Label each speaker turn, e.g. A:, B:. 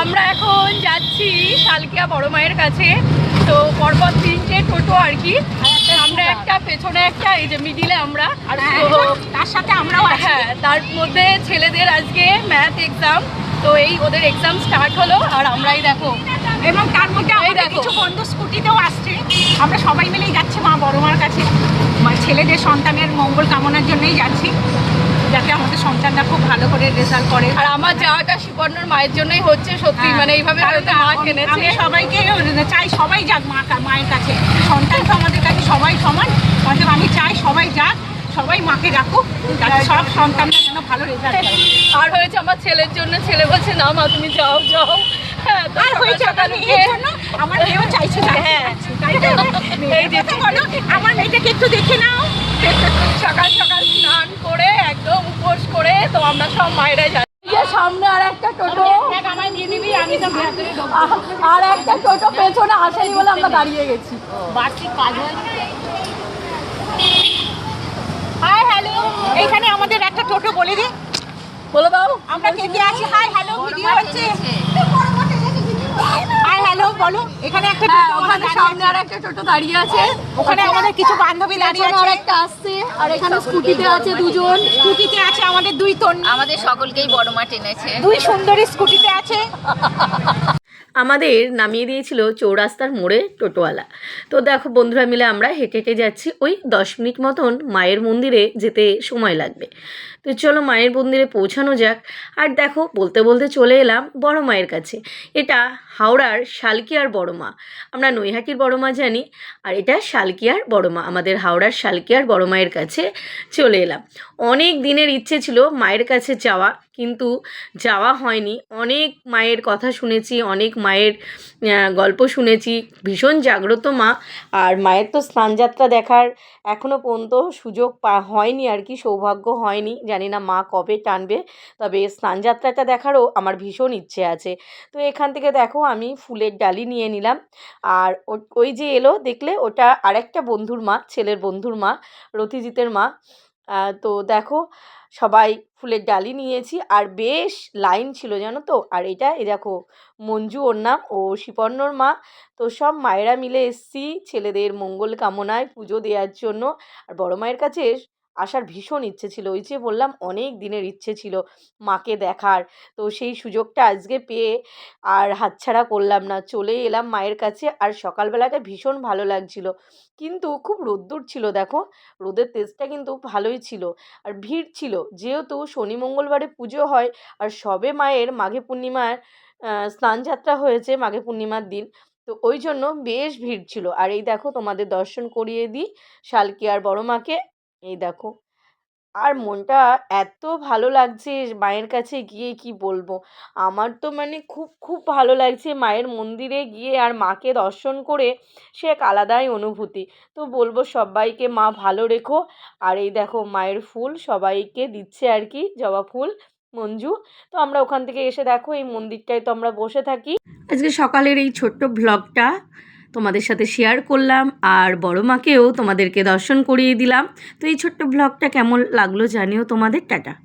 A: আমরা এখন যাচ্ছি শালকিয়া বড় মায়ের কাছে। তো পরপর তিনটে টোটো আর কি। আমরা একটা পেছনে একটা এই যে মিডিলে আমরা। আর
B: তার সাথে আমরাও আছি।
A: হ্যাঁ তার মধ্যে ছেলেদের আজকে ম্যাথ এক্সাম তো এই ওদের এক্সাম স্টার্ট হলো আর আমরাই দেখো।
B: এবং তার মধ্যে আমাদের
A: দেখো।
B: কিছু বন্ধু স্কুটিতেও আসছে। আমরা সবাই মিলেই যাচ্ছি মা বড় মার কাছে। মা ছেলেদের সন্তানের মঙ্গল কামনার জন্যই যাচ্ছি। যাতে আমাদের সন্তানরা খুব ভালো করে রেজাল্ট করে।
A: আর আমার যাওয়াটা শিবর্ণর মায়ের জন্যই হচ্ছে সত্যি
B: হ্যাঁ,
A: মানে এইভাবে
B: আমি- সবাইকে চাই সবাই যাক মা মায়ের কাছে। সন্তান তো আমাদের কাছে সবাই সমান। অতএব আমি চাই সবাই যাক সবাই মাকে রাখুক সব সন্তানরা যেন ভালো রেজাল্ট করে
A: আর হয়েছে আমার ছেলের জন্য ছেলে বলছে না মা তুমি যাও যাও। হ্যাঁ
B: আর হয়েছে আমার মেয়েও চাইছে
A: হ্যাঁ। এই যে
B: বলো আমার মেয়েটাকে একটু দেখে নাও।
A: আমরা সব মায়েরাই যাই সামনে আর একটা টোটো।
B: আমায় দিয়ে দিবি আমি তো ভেতরে
A: আ- আর একটা টোটো পেছনে আসেনি বলে আমরা দাঁড়িয়ে গেছি।
B: হাই হ্যালো এখানে আমাদের একটা টোটো বলে দিই
A: বলে দাও
B: আমরা কে কে আছি? হাই হ্যালো ভিডিও হচ্ছে। হাই হ্যালো বলো এখানে একটা
A: হ্যাঁ ওখানে
B: আমাদের
A: সামনে আর একটা টোটো দাঁড়িয়ে আছে।
B: ওখানে আমাদের কিছু বান্ধবী দাঁড়িয়ে
A: আর
B: আছে।
A: একটা আসছে আর এখানে স্কুটিতে আছে দুজন।
B: স্কুটিতে আছে আমাদের দুই তন
C: আমাদের সকলকেই বড় মা টেনেছে।
B: দুই সুন্দরী স্কুটিতে আছে।
D: আমাদের নামিয়ে দিয়েছিল চৌরাস্তার মোড়ে টোটোওয়ালা। তো দেখো বন্ধুরা মিলে আমরা হেঁটে হেঁটে যাচ্ছি ওই দশ মিনিট মতন মায়ের মন্দিরে যেতে সময় লাগবে। তো চলো মায়ের মন্দিরে পৌঁছানো যাক। আর দেখো বলতে বলতে চলে এলাম বড় মায়ের কাছে। এটা হাওড়ার শালকিয়ার বড় মা। আমরা নৈহাটির বড় মা জানি। আর এটা শালকিয়ার বড় মা। আমাদের হাওড়ার শালকিয়ার বড় মায়ের কাছে চলে এলাম। অনেক দিনের ইচ্ছে ছিল মায়ের কাছে যাওয়া। কিন্তু যাওয়া হয়নি। অনেক মায়ের কথা শুনেছি, অনেক মায়ের গল্প শুনেছি। ভীষণ জাগ্রত মা। আর মায়ের তো স্নানযাত্রা দেখার এখনও পর্যন্ত সুযোগ পা, হয়নি আর কি, সৌভাগ্য হয়নি। জানি না মা কবে টানবে, তবে স্নানযাত্রাটা দেখারও আমার ভীষণ ইচ্ছে আছে। তো এখান থেকে দেখো, আমি ফুলের ডালি নিয়ে নিলাম। আর ওই যে এলো, দেখলে ওটা আরেকটা বন্ধুর মা, ছেলের বন্ধুর মা, রথিজিতের মা। তো দেখো, সবাই ফুলের ডালি নিয়েছি আর বেশ লাইন ছিল জানো তো? আর এটা এ দেখো, মঞ্জু ওর নাম, ও শিপর্ণর মা। তো সব মায়েরা মিলে এসছি ছেলেদের মঙ্গল কামনায় পুজো দেওয়ার জন্য। আর বড় মায়ের কাছে আসার ভীষণ ইচ্ছে ছিল। ওই যে বললাম, অনেক দিনের ইচ্ছে ছিল মাকে দেখার। তো সেই সুযোগটা আজকে পেয়ে আর হাতছাড়া করলাম না। চলে এলাম মায়ের কাছে আর সকালবেলাটা ভীষণ ভালো লাগছিল। কিন্তু খুব রোদ্দুর ছিল দেখো। রোদের তেজটা কিন্তু ভালোই ছিল। আর ভিড় ছিল। যেহেতু শনি মঙ্গলবারে পুজো হয় আর সবে মায়ের মাঘে পূর্ণিমার স্নানযাত্রা হয়েছে মাঘে পূর্ণিমার দিন, তো ওই জন্য বেশ ভিড় ছিল। আর এই দেখো তোমাদের দর্শন করিয়ে দিই শালকি আর বড় মাকে। এই দেখো। আর মনটা এত ভালো লাগছে মায়ের কাছে গিয়ে কি বলব? আমার তো মানে খুব খুব ভালো লাগছে মায়ের মন্দিরে গিয়ে আর মাকে দর্শন করে সে এক আলাদাই অনুভূতি। তো বলব সবাইকে মা ভালো রেখো। আর এই দেখো মায়ের ফুল সবাইকে দিচ্ছে আর কি, জবা ফুল, মঞ্জু। তো আমরা ওখান থেকে এসে দেখো এই মন্দিরটায় তো আমরা বসে থাকি। আজকে সকালের এই ছোট্ট ভ্লগটা তোমাদের সাথে শেয়ার করলাম আর বড় মাকেও তোমাদেরকে দর্শন করিয়ে দিলাম। তো এই ছোট্ট ব্লগটা কেমন লাগল জানিও তোমাদের। টাটা।